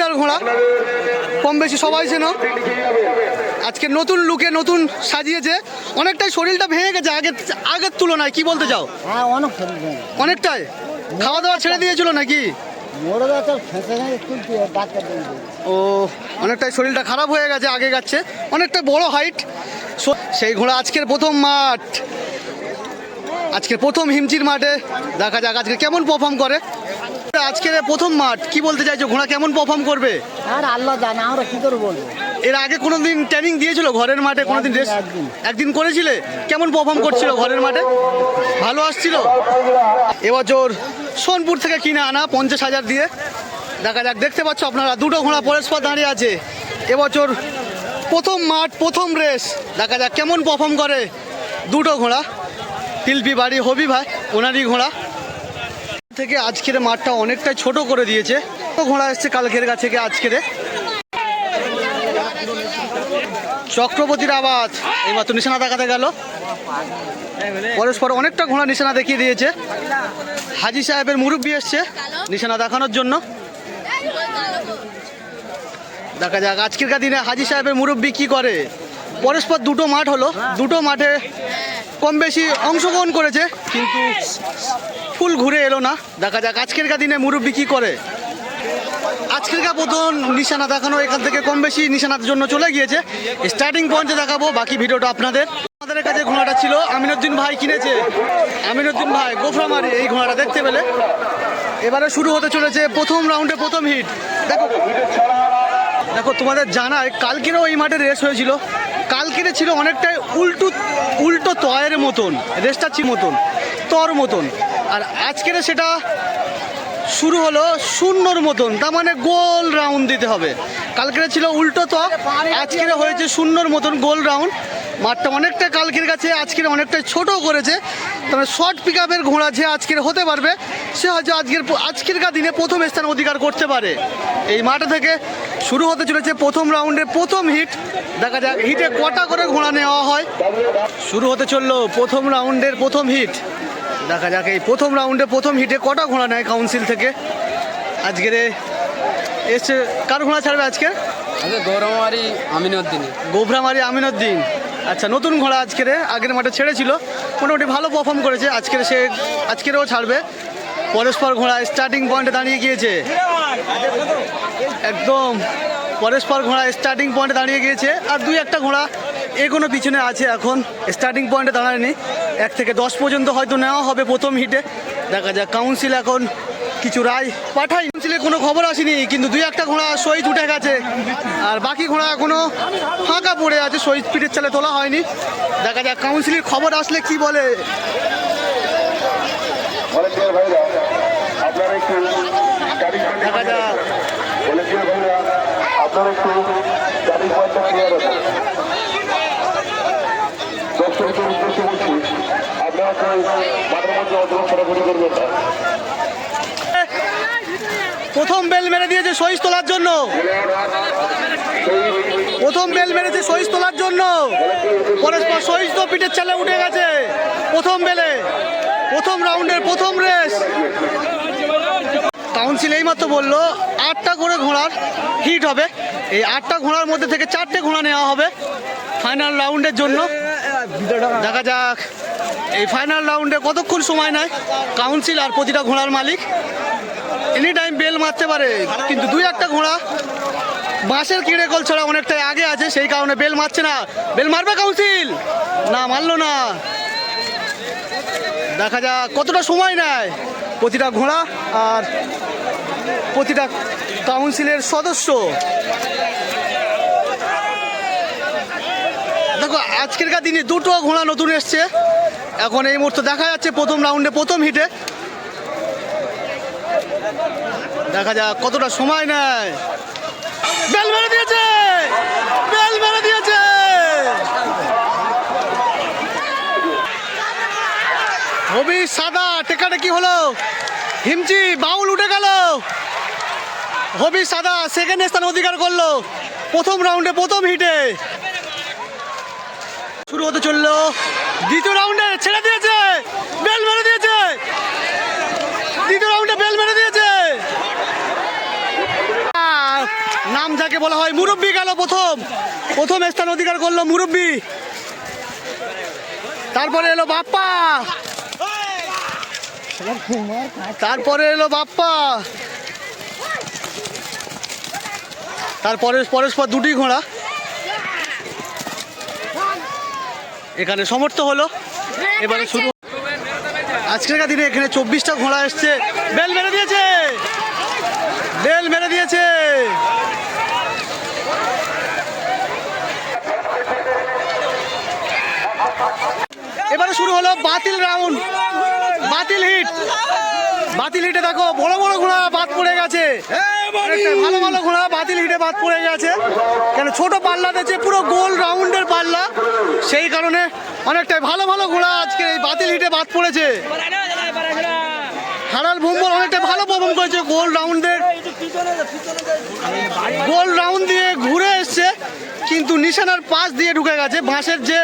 Litre ঘোড়া। কম বেশি সবাই চেনো। আজকে নতুন লুকে নতুন সাজিয়েছে। অনেকটাই শরীরটা ভেঙে গেছে আগের আগের তুলনায়। কি বলতে চাও? হ্যাঁ অনেকটাই? খাওয়া দাওয়া ছেড়ে দিয়েছিল নাকি? ও অনেকটাই শরীরটা খারাপ হয়ে গেছে আগে গেছে অনেকটা বড় হাইট সেই ঘোড়া আজকের প্রথম মাঠ। আজকের প্রথম হিমচির মাঠে। দেখা যাক আজকে কেমন পারফর্ম করে। আজকের প্রথম মাঠ কি বলতে চাইছো? ঘোড়া কেমন পারফর্ম করবে? আর আল্লাহ জানে আমরা কি করে বলব? এর আগে কোনো দিন ট্রেনিং দিয়েছিল ঘরের মাঠে? কোনো দিন একদিন, রেস একদিন। একদিন করেছিলে? কেমন পারফর্ম করছিল ঘরের মাঠে? ভালো আসছিল? এবছর সোনপুর থেকে কিনে আনা পঞ্চাশ হাজার দিয়ে। দেখা যাক দেখতে পাচ্ছ আপনারা দুটো ঘোড়া পরস্পর দাঁড়িয়ে আছে। এবছর প্রথম মাঠ প্রথম রেস দেখা যাক কেমন পারফর্ম করে দুটো ঘোড়া। শিল্পী বাড়ি হবি ভাই ওনারই ঘোড়া। থেকে আজকের মাঠটা অনেকটাই ছোট করে দিয়েছে। ঘোড়া এসছে কালকের কাছে আজকের। চক্রবর্তীর আবাদ এই মাত্র নিশানা দেখাতে গেল। পরস্পর অনেকটা ঘোড়া নিশানা দেখিয়ে দিয়েছে। হাজি সাহেবের মুরব্বী এসছে নিশানা দেখানোর জন্য। দেখা যাক আজকের দিনে হাজি সাহেবের মুরব্বী কি করে। পরস্পর দুটো মাঠ হলো। দুটো মাঠে কম বেশি অংশগ্রহণ করেছে, কিন্তু ফুল ঘুরে এলো না। দেখা যাক আজকের দিনে মুরব্বী কি করে। আজকের কা প্রথম নিশানা দেখানো, এখান থেকে কম বেশি নিশানার জন্য চলে গিয়েছে। স্টার্টিং পয়েন্টে দেখাবো, বাকি ভিডিওটা আপনাদের। আমাদের কাছে ঘোড়াটা ছিল, আমিনুদ্দিন ভাই কিনেছে। আমিনুদ্দিন ভাই গোফরামারি এই ঘোড়াটা দেখতে পেলে। এবারে শুরু হতে চলেছে প্রথম রাউন্ডে প্রথম হিট দেখো দেখো তোমাদের জানায়, কালকেরও এই মাঠে রেস হয়েছিল। কালকেরে ছিল অনেকটাই উল্টো উল্টো তয়ের মতন রেস্টাচি মতন, তর মতন। আর আজকের সেটা শুরু হলো শূন্যর মতন, তার মানে গোল রাউন্ড দিতে হবে। কালকের ছিল উল্টো তক আজকের হয়েছে শূন্যর মতন গোল রাউন্ড মাঠটা অনেকটা কালকের কাছে আজকের অনেকটা ছোট করেছে। তবে শর্ট পিক আপের ঘোড়া যে আজকের হতে পারবে সে হয়তো আজকের আজকের দিনে প্রথম স্থান অধিকার করতে পারে। এই মাঠে থেকে শুরু হতে চলেছে প্রথম রাউন্ডে প্রথম হিট দেখা যাক হিটে কটা করে ঘোড়া নেওয়া হয়। শুরু হতে চলল প্রথম রাউন্ডের প্রথম হিট দেখা যাক এই প্রথম রাউন্ডে প্রথম হিটে কটা ঘোড়া নেয় কাউন্সিল থেকে। আজকের এসছে কার ঘোড়া ছাড়বে আজকে? গৌরমারি আমিনুদ্দিনে। গোভরামারি আমিনুদ্দিন। আচ্ছা নতুন ঘোড়া আজকের আগের মাঠে ছেড়েছিল। মোটামুটি ভালো পারফর্ম করেছে। আজকের সে, আজকেরও ছাড়বে। পরস্পর ঘোড়া স্টার্টিং পয়েন্টে দাঁড়িয়ে গিয়েছে। একদম, পরস্পর ঘোড়া স্টার্টিং পয়েন্টে দাঁড়িয়ে গিয়েছে। আর দুই একটা ঘোড়া এগোনো পিছনে আছে এখন। স্টার্টিং পয়েন্টে দাঁড়ায়নি। এক থেকে দশ পর্যন্ত হয়তো নেওয়া হবে প্রথম হিটে। দেখা যাক কাউন্সিল এখন কিছু রায় পাঠাই। কাউন্সিলে কোনো খবর আসেনি কিন্তু দুই একটা ঘোড়া শহীদ উঠে গেছে। আর বাকি ঘোড়া এখনও ফাঁকা পড়ে আছে শহীদ পিঠের চালে তোলা হয়নি। দেখা যাক কাউন্সিলের খবর আসলে কি বলে। ভলেন্টিয়ার আপনারা একটু দেখা যাক। আপনারা একটু গাড়ি পয়সা ক্লিয়ার দর্শকদের উদ্দেশ্যে বলছি আপনারা কেউ মাঠের মধ্যে অন্তর ছড়াছড়ি করবেন। না প্রথম বেল মেরে দিয়েছে শহীদ তোলার জন্য। প্রথম বেল মেরেছে শহীদ তোলার জন্য। পরস্পর শহীদ তো পিঠের চালে উঠে গেছে প্রথম বেলে। প্রথম রাউন্ডের প্রথম রেস। কাউন্সিল এইমাত্র বলল, আটটা করে ঘোড়ার হিট হবে। এই আটটা ঘোড়ার মধ্যে থেকে চারটে ঘোড়া নেওয়া হবে ফাইনাল রাউন্ডের জন্য। দেখা যাক, এই ফাইনাল রাউন্ডে কতক্ষণ সময় নেয়? কাউন্সিল আর প্রতিটা ঘোড়ার মালিক। এনি টাইম বেল মারতে পারে। কিন্তু দুই একটা ঘোড়া বাঁশের কিড়ে কল ছড়া অনেকটাই আগে আছে, সেই কারণে বেল মারছে না। বেল মারবে কাউন্সিল? না, মারলো না। দেখা যাক, কতটা সময় নেয় প্রতিটা ঘোড়া আর প্রতিটা কাউন্সিলের সদস্য। দেখো, আজকেরকার দিনে দুটো ঘোড়া নতুন এসছে। এখন এই মুহূর্তে দেখা যাচ্ছে প্রথম রাউন্ডে প্রথম হিটে। দেখা যাক, কতটা সময় নেয়। বেল মেরে দিয়েছে! বেল মেরে দিয়েছে! হবি সাদা, টেকাটে কি হলো? হিমচি, বাউল উঠে গেল। হবি সাদা সেকেন্ড স্থান অধিকার করল। প্রথম রাউন্ডে প্রথম হিটে। শুরু হতে চলল। দ্বিতীয় রাউন্ডে ছেড়ে দিয়েছে বেল মেরে দিয়েছে দ্বিতীয় রাউন্ডে বেল মেরে দিয়েছে আহ, নাম যাকে বলা হয়, মুরব্বি গেল প্রথম। প্রথম স্থান অধিকার করল মুরব্বি। তারপরে এলো বাপ্পা। তারপরে এলো বাপ্পা। তারপরে পরস্পর দুটি ঘোড়া। এখানে সমর্থ হলো। এবারে শুরু। আজকের দিনে এখানে চব্বিশটা ঘোড়া এসছে। বেল মেরে দিয়েছে। বেল মেরে দিয়েছে এবারে শুরু হলো বাতিল রাউন্ড বাতিল বাতিল হিটে দেখো, বড় বড় ঘোড়া বাদ পড়ে গেছে। ভালো ভালো ঘোড়া বাতিল হিটে বাদ পড়ে গেছে। কেন ছোট পাল্লা দিয়েছে পুরো গোল রাউন্ডের পাল্লা, সেই কারণে অনেকটাই ভালো ভালো ঘোড়া আজকে এই বাতিল হিটে বাদ পড়েছে। হারাল ভুম্বল অনেকটা ভালো পারফর্ম করেছে গোল রাউন্ডের। গোল রাউন্ড দিয়ে ঘুরে এসছে কিন্তু নিশানার পাশ দিয়ে ঢুকে গেছে। বাঁশের যে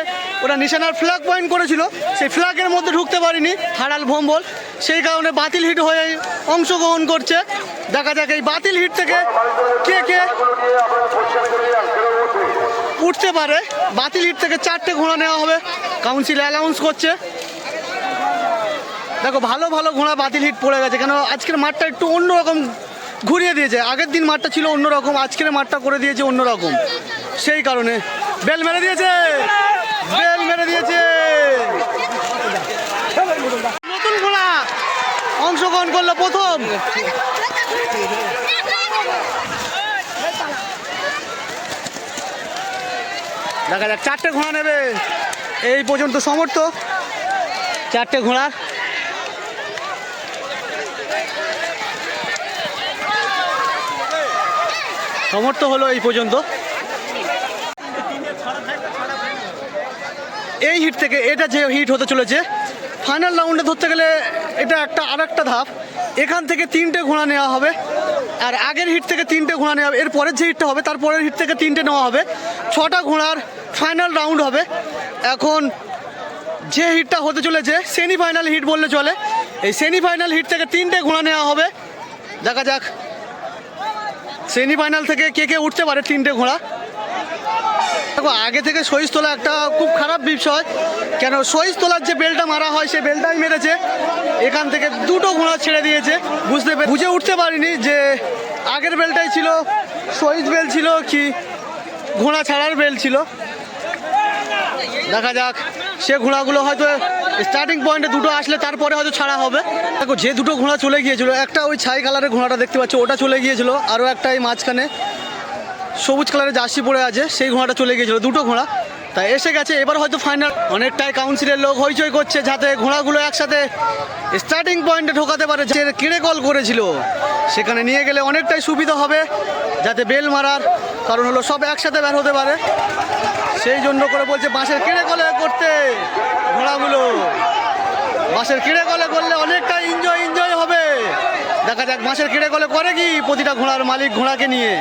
ওরা নিশানার ফ্ল্যাগ পয়েন্ট করেছিল, সেই ফ্ল্যাগের মধ্যে ঢুকতে পারিনি হারাল ভম্বল। সেই কারণে বাতিল হিট হয়ে অংশগ্রহণ করছে। দেখা যাক এই বাতিল হিট থেকে কে কে উঠতে পারে। বাতিল হিট থেকে চারটে ঘোড়া নেওয়া হবে। কাউন্সিল অ্যানাউন্স করছে। দেখো, ভালো ভালো ঘোড়া বাতিল হিট পড়ে গেছে। কেন আজকের মাঠটা একটু অন্যরকম ঘুরিয়ে দিয়েছে। আগের দিন মাঠটা ছিল অন্যরকম, আজকের মাঠটা করে দিয়েছে অন্যরকম। সেই কারণে বেল মেরে দিয়েছে। বেল মেরে দিয়েছে। নতুন ঘোড়া অংশগ্রহণ করল প্রথম। দেখা যাক, চারটে ঘোড়া নেবে। এই পর্যন্ত সমর্থ। চারটে ঘোড়া। সমর্থ হলো এই পর্যন্ত। এই হিট থেকে এটা যে হিট হতে চলেছে ফাইনাল রাউন্ডে ধরতে গেলে এটা একটা আর একটা ধাপ। এখান থেকে তিনটে ঘোড়া নেওয়া হবে, আর আগের হিট থেকে তিনটে ঘোড়া নেওয়া হবে। এর পরের যে হিটটা হবে তারপরের হিট থেকে তিনটে নেওয়া হবে। ছটা ঘোড়ার ফাইনাল রাউন্ড হবে। এখন যে হিটটা হতে চলেছে সেমিফাইনাল হিট বললে চলে। এই সেমিফাইনাল হিট থেকে তিনটে ঘোড়া নেওয়া হবে। দেখা যাক সেমিফাইনাল থেকে কে কে উঠতে পারে তিনটে ঘোড়া। দেখো, আগে থেকে সইজ তোলা একটা খুব খারাপ বিষয় কেন সইজ তোলার যে বেলটা মারা হয়, সেই বেলটাই মেরেছে। এখান থেকে দুটো ঘোড়া ছেড়ে দিয়েছে। বুঝতে বুঝে উঠতে পারিনি যে আগের বেলটাই ছিল সইজ বেল ছিল কি ঘোড়া ছাড়ার বেল ছিল। দেখা যাক, সে ঘোড়াগুলো হয়তো স্টার্টিং পয়েন্টে দুটো আসলে তারপরে হয়তো ছাড়া হবে। দেখো, যে দুটো ঘোড়া চলে গিয়েছিল, একটা ওই ছাই কালারের ঘোড়াটা দেখতে পাচ্ছ, ওটা চলে গিয়েছিল আরও একটা এই মাঝখানে। সবুজ কালারের জার্সি পরে আছে, সেই ঘোড়াটা চলে গিয়েছিল, দুটো ঘোড়া। তাই এসে গেছে, এবার হয়তো ফাইনাল অনেকটাই কাউন্সিলের লোক হইচই করছে যাতে ঘোড়াগুলো একসাথে স্টার্টিং পয়েন্টে ঢোকাতে পারে, যে কিড়ে কল করেছিল। সেখানে নিয়ে গেলে অনেকটাই সুবিধা হবে, যাতে বেল মারার কারণ হলো সব একসাথে বের হতে পারে। সেই জন্য করে বলছে, বাঁশের কিড়ে কলে করতে ঘোড়াগুলো। বাঁশের কেড়ে কলে করলে অনেকটা এনজয় এনজয় হবে। দেখা যাক বাঁশের কেড়ে কলে করে কি প্রতিটা ঘোড়ার মালিক ঘোড়াকে নিয়ে।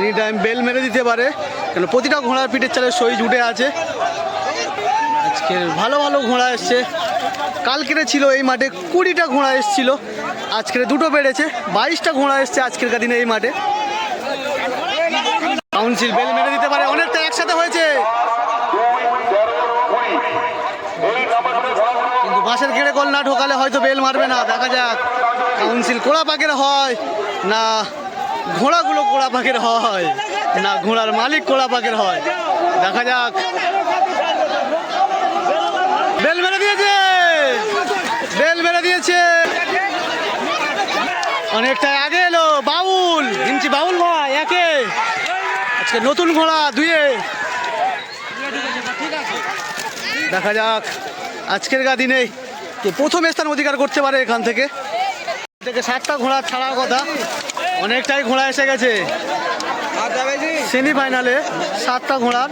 এনি টাইম বেল মেরে দিতে পারে। কেন প্রতিটা ঘোড়ার পিঠের চালে সইজ উঠে আছে। আজকে ভালো ভালো ঘোড়া এসছে। কালকেরে ছিল এই মাঠে কুড়িটা ঘোড়া এসছিল। আজকের দুটো বেড়েছে। বাইশটা ঘোড়া এসছে আজকের দিনে এই মাঠে। কাউন্সিল বেল মেরে দিতে পারে। অনেকটা একসাথে হয়েছে। কিন্তু বাঁশের ঘেড়ে কল না ঢোকালে হয়তো বেল মারবে না। দেখা যাক। কাউন্সিল কোড়া পাকের হয় না। ঘোড়াগুলো কোড়া পাখির হয়। না, ঘোড়ার মালিক কোড়া পাখির হয়। দেখা যাক। বেল মেরে দিয়েছে! বেল মেরে দিয়েছে! অনেকটা আগে এলো, বাউল। ইঞ্চি বাউল ভাই একে। আজকে নতুন ঘোড়া, দুয়ে। দেখা যাক। আজকের গা দিনে কে প্রথম স্থান অধিকার করতে পারে এখান থেকে সাতটা ঘোড়া ছাড়ার কথা। অনেকটাই ঘোড়া এসে গেছে। সেমিফাইনালে সাতটা ঘোড়ার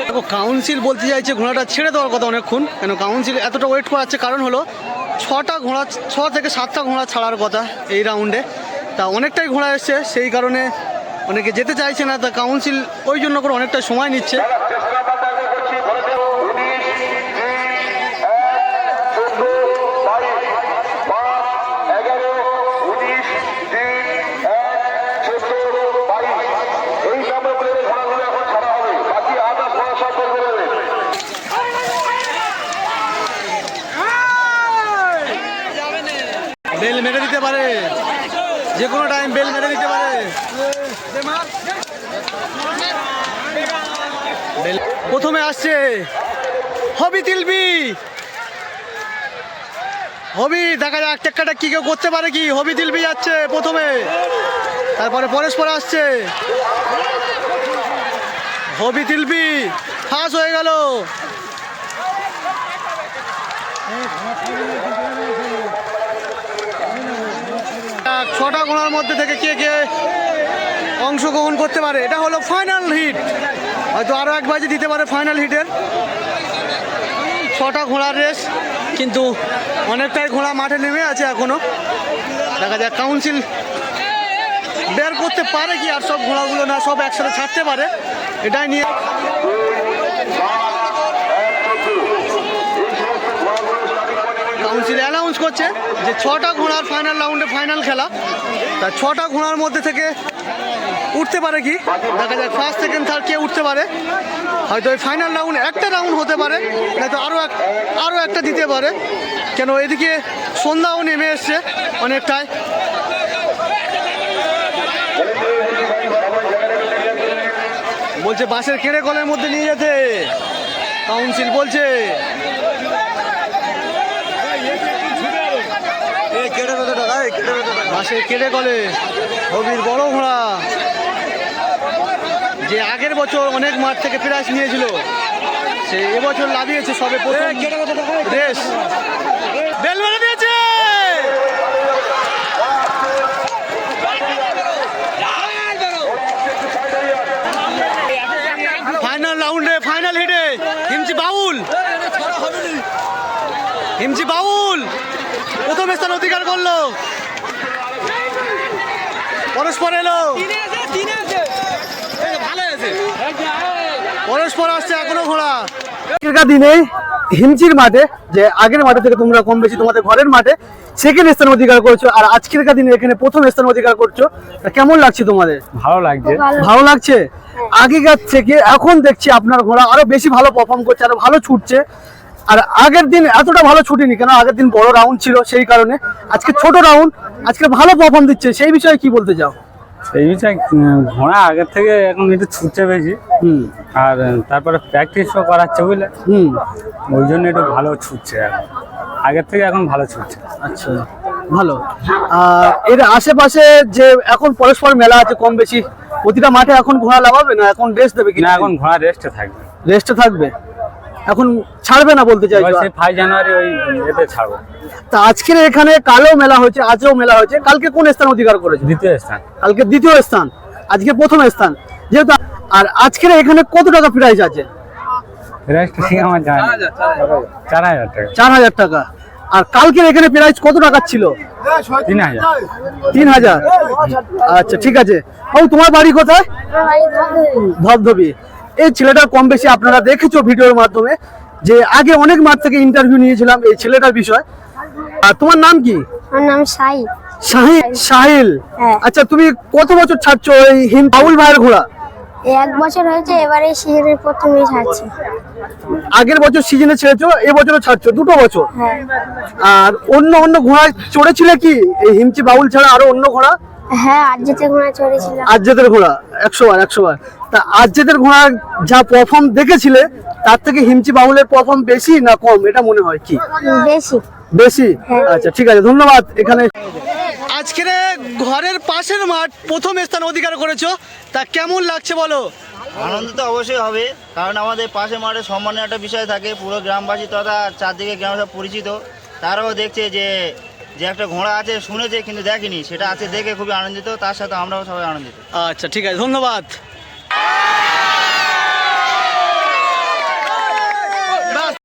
দেখো কাউন্সিল বলতে চাইছে ঘোড়াটা ছেড়ে দেওয়ার কথা অনেকক্ষণ। কেন কাউন্সিল এতটা ওয়েট করাচ্ছে কারণ হলো ছটা ঘোড়া ছ থেকে সাতটা ঘোড়া ছাড়ার কথা এই রাউন্ডে তা অনেকটাই ঘোড়া এসছে সেই কারণে অনেকে যেতে চাইছে না তা কাউন্সিল ওই জন্য করে অনেকটা সময় নিচ্ছে বেল মেরে দিতে পারে যে কোনো টাইম বেল মেরে দিতে পারে বেল- প্রথমে আসছে হবি তিলবি হবি, দেখা যাক টেক্কাটা কি কেউ করতে পারে কি। হবি তিলবি যাচ্ছে প্রথমে। তারপরে পরস্পর আসছে। হবি তিলবি ফাঁস হয়ে গেল। ছটা ঘোড়ার মধ্যে থেকে কে কে অংশগ্রহণ করতে পারে? এটা হলো ফাইনাল হিট হয়তো আরও এক বাজে দিতে পারে ফাইনাল হিটের ছটা ঘোড়ার রেস কিন্তু অনেকটাই ঘোড়া মাঠে নেমে আছে এখনও দেখা যাক কাউন্সিল বের করতে পারে কি আর সব ঘোড়াগুলো না, সব একসাথে ছাড়তে পারে। এটাই নিয়ে কাউন্সিল অ্যানাউন্স করছে যে ছটা ঘোড়ার ফাইনাল রাউন্ডে ফাইনাল খেলা। তা ছটা ঘোড়ার মধ্যে থেকে উঠতে পারে কি? দেখা যাক ফার্স্ট সেকেন্ড থার্ড কে উঠতে পারে। হয়তো ওই ফাইনাল রাউন্ড একটা রাউন্ড হতে পারে নয়তো আরও এক আরও একটা দিতে পারে। কেন এদিকে সন্ধ্যাও নেমে এসছে অনেকটাই। বলছে বাসের কেড়ে কলের মধ্যে নিয়ে যেতে। কাউন্সিল বলছে বাসের কেড়ে কলে হবির বড় ঘোড়া। যে আগের বছর অনেক মাঠ থেকে প্রাইজ নিয়েছিল সে এবছর লাভিয়েছে সবে প্রথম রেস বেল মেরে দিয়েছে! ফাইনাল রাউন্ডে ফাইনাল হিটে হিমচি বাউল। হিমচি বাউল প্রথম স্থান অধিকার করল। পরস্পর এলো। পরস্পর আসছে এখনও ঘোড়া। আগেরকার দিনে হিমচির মাঠে যে আগের মাঠে থেকে তোমরা কম বেশি তোমাদের ঘরের মাঠে সেকেন্ড স্থান অধিকার করছ আর আজকেরকার দিনে এখানে প্রথম স্থান অধিকার করছ। তা কেমন লাগছে তোমাদের? ভালো লাগছে। ভালো। লাগছে? আগেকার থেকে এখন দেখছি আপনার ঘোড়া আরও বেশি ভালো পারফর্ম করছে আরও ভালো ছুটছে। আর আগের দিন এতটা ভালো ছুটিনি কেন আগের দিন বড় রাউন্ড ছিল সেই কারণে। আজকে ছোট রাউন্ড আজকে ভালো পারফর্ম দিচ্ছে। সেই বিষয়ে কি বলতে চাও? সেই বিষয়ে ঘোড়া আগের থেকে এখন একটু ছুটছে বেশি। হুম। আর তারপরে প্র্যাকটিসও করাচ্ছে বুঝলে? হুম। ওই জন্য একটু ভালো ছুটছে এখন। আগের থেকে এখন ভালো ছুটছে। আচ্ছা ভালো। আর এর আশেপাশে যে এখন পরস্পর মেলা আছে কম বেশি প্রতিটা মাঠে এখন ঘোড়া লাগাবে না? এখন রেস্ট দেবে না কিনা এখন ঘোড়া রেস্টে থাকবে। রেস্টে থাকবে? এখন ছাড়বে না বলতে চাই ফাইভ জানুয়ারি ওই এতে ছাড়বো। তা আজকের এখানে কালো মেলা হয়েছে আজও মেলা হয়েছে। কালকে কোন স্থান অধিকার করেছে? দ্বিতীয় স্থান। কালকে দ্বিতীয় স্থান। আজকে প্রথম স্থান। যেহেতু আর আজকের এখানে কত টাকা প্রাইজ আছে। চার হাজার টাকা। আর কালকের এখানে প্রাইজ কত টাকা ছিল? তিন হাজার। তিন হাজার। আচ্ছা ঠিক আছে। ও তোমার বাড়ি কোথায়? ধবধবি। এই ছেলেটার কম বেশি আপনারা দেখেছ ভিডিওর মাধ্যমে যে আগে অনেক মাঠ থেকে ইন্টারভিউ নিয়েছিলাম এই ছেলেটার বিষয়। আর তোমার নাম কি? আমার নাম সাহিল। হ্যাঁ। আচ্ছা তুমি কত বছর ছাড়ছো এই হিম বাউল ভাইয়ের ঘোড়া? এক বছর হয়েছে এবারে সিজনের প্রথমেই ছাড়ছি। আগের বছর সিজনে ছেড়েছো এবছরও ছাড়ছো দুটো বছর? হ্যাঁ। আর অন্য অন্য ঘোড়া চড়েছিলে কি? এই হিমচি বাউল ছাড়া আরও অন্য ঘোড়া? হ্যাঁ যেতে ঘোড়া চড়েছিলাম। আজ্জেদের ঘোড়া একশো বার একশো বার। তা আজ্জেদের ঘোড়া যা পারফর্ম দেখেছিলে তার থেকে হিমচি বাউলের পারফর্ম বেশি না কম? এটা মনে হয় কি? বেশি। বেশি? আচ্ছা ঠিক আছে ধন্যবাদ এখানে আজকের ঘরের পাশের মাঠ প্রথম স্থান অধিকার করেছ। তা কেমন লাগছে বলো? আনন্দ তো অবশ্যই হবে কারণ আমাদের পাশে মাঠে সম্মানের একটা বিষয় থাকে পুরো গ্রামবাসী তথা চারদিকে গ্রাম সব পরিচিত। তারাও দেখছে যে যে একটা ঘোড়া আছে শুনেছে কিন্তু দেখেনি সেটা আছে দেখে খুবই আনন্দিত তার সাথে আমরাও সবাই আনন্দিত। আচ্ছা ঠিক আছে ধন্যবাদ।